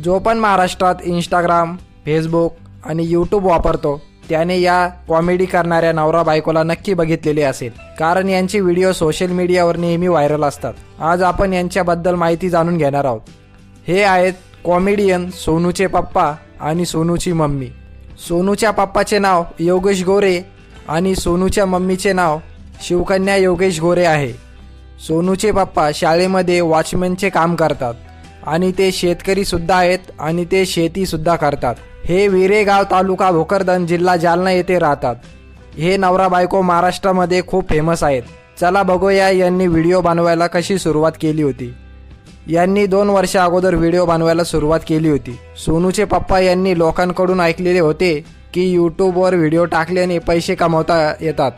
जो पण महाराष्ट्रात इंस्टाग्राम फेसबुक आणि यूट्यूब वापरतो त्याने या कॉमेडी करणाऱ्या नवरा बायकोला नक्की बघितलेले असेल. कारण यांचे व्हिडिओ सोशल मीडियावर नेहमी व्हायरल असतात. आज आपण यांच्याबद्दल माहिती जाणून घेणार आहोत. हे आहेत कॉमेडियन सोनूचे पप्पा आणि सोनूची मम्मी. सोनूच्या पप्पाचे नाव योगेश गोरे आणि सोनूच्या मम्मीचे नाव शिवकन्या योगेश गोरे आहे. सोनूचे पप्पा शाळेमध्ये वॉचमॅनचे काम करतात. आणि ते शेतकरी सुद्धा आहेत आणि ते शेती सुद्धा करतात. हे विरेगाव तालुका भोकरदन जिल्हा जालना येथे राहतात. हे नवरा बायको महाराष्ट्रामध्ये खूप फेमस आहेत. चला बघूया यांनी व्हिडिओ बनवायला कशी सुरुवात केली होती. यांनी दोन वर्ष अगोदर व्हिडिओ बनवायला सुरुवात केली होती. सोनूचे पप्पा यांनी लोकांकडून ऐकलेले होते की यूट्यूबवर व्हिडिओ टाकल्याने पैसे कमवता येतात.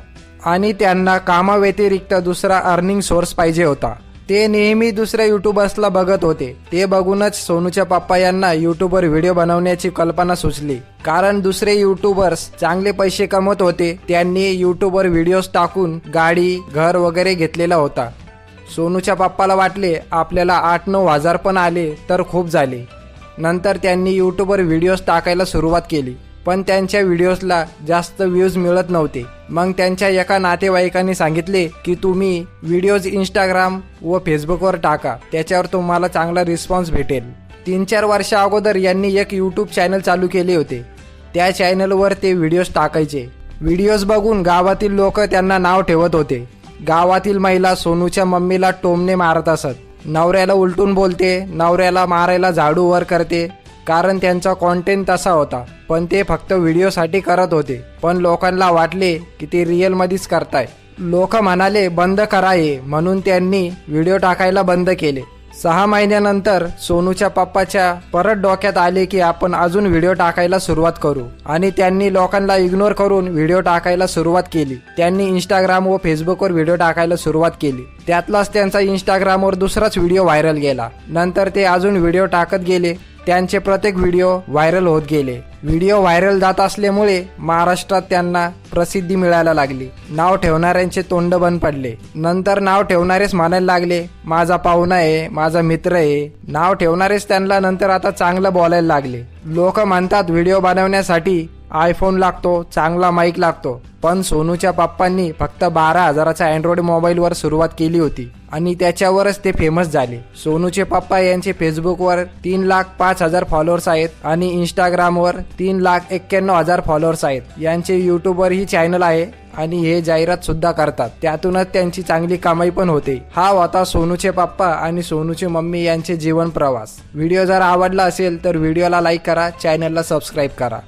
आणि त्यांना कामाव्यतिरिक्त दुसरा अर्निंग सोर्स पाहिजे होता. ते नेहमी दुसऱ्या युट्यूबर्सला बघत होते. ते बघूनच सोनूच्या पप्पा यांना युट्यूबवर व्हिडिओ बनवण्याची कल्पना सुचली. कारण दुसरे युट्यूबर्स चांगले पैसे कमवत होते त्यांनी युट्यूबवर व्हिडिओज टाकून गाडी घर वगैरे घेतलेला होता. सोनूच्या पप्पाला वाटले आपल्याला आठ नऊ हजार पण आले तर खूप झाले. नंतर त्यांनी यूट्यूबवर व्हिडिओज टाकायला सुरुवात केली. पण त्यांच्या व्हिडिओजला जास्त व्ह्यूज मिळत नव्हते. मग त्यांच्या एका नातेवाईकांनी सांगितले की तुम्ही व्हिडिओज इंस्टाग्राम व फेसबुकवर टाका. त्याच्यावर तुम्हाला चांगला रिस्पॉन्स भेटेल. तीन चार वर्षा अगोदर यांनी एक यूट्यूब चॅनल चालू केले होते. त्या चॅनलवर ते व्हिडिओज टाकायचे. व्हिडिओज बघून गावातील लोक त्यांना नाव ठेवत होते. गावातील महिला सोनूच्या मम्मीला टोमने मारत असत. नवऱ्याला उलटून बोलते नवऱ्याला मारायला झाडू वर करते कारण त्यांचा कॉन्टेंट तसा होता. पण ते फक्त व्हिडिओसाठी करत होते. पण लोकांना वाटले की ते रिअलमध्येच करताय. लोक म्हणाले बंद करा हे. म्हणून त्यांनी व्हिडिओ टाकायला बंद केले. सहा महिन्यानंतर सोनूच्या पप्पाच्या परत डोक्यात आले की आपण अजून व्हिडिओ टाकायला सुरुवात करू. आणि त्यांनी लोकांना इग्नोर करून व्हिडिओ टाकायला सुरुवात केली. त्यांनी इंस्टाग्राम व फेसबुकवर व्हिडिओ टाकायला सुरुवात केली. त्यातलाच त्यांचा इंस्टाग्रामवर दुसराच व्हिडिओ व्हायरल गेला. नंतर ते अजून व्हिडिओ टाकत गेले. त्यांचे प्रत्येक व्हिडिओ व्हायरल होत गेले. व्हिडिओ व्हायरल जात असल्यामुळे महाराष्ट्रात त्यांना प्रसिद्धी मिळायला लागली. नाव ठेवणाऱ्यांचे तोंड बंद पडले. नंतर नाव ठेवणारेच म्हणायला लागले माझा पाहुणा आहे माझा मित्र आहे. नाव ठेवणारेच त्यांना नंतर आता चांगलं बोलायला लागले. लोक म्हणतात व्हिडिओ बनवण्यासाठी आयफोन लागतो चांगला माईक लागतो. पण सोनूच्या पप्पांनी फक्त बारा हजाराच्या अँड्रॉइड मोबाईलवर सुरुवात केली होती. आणि त्याच्यावरच ते फेमस झाले. सोनूचे पप्पा यांचे फेसबुकवर तीन लाख पाच हजार फॉलोअर्स आहेत आणि इंस्टाग्रामवर तीन लाख एक्क्याण्णव हजार फॉलोअर्स आहेत. यांचे युट्यूबवरही चॅनल आहे आणि हे जाहिरात सुद्धा करतात. त्यातूनच त्यांची चांगली कमाई पण होते. हा होता सोनूचे पप्पा आणि सोनूचे मम्मी यांचे जीवन प्रवास. व्हिडिओ जर आवडला असेल तर व्हिडिओला लाईक करा चॅनलला सबस्क्राईब करा.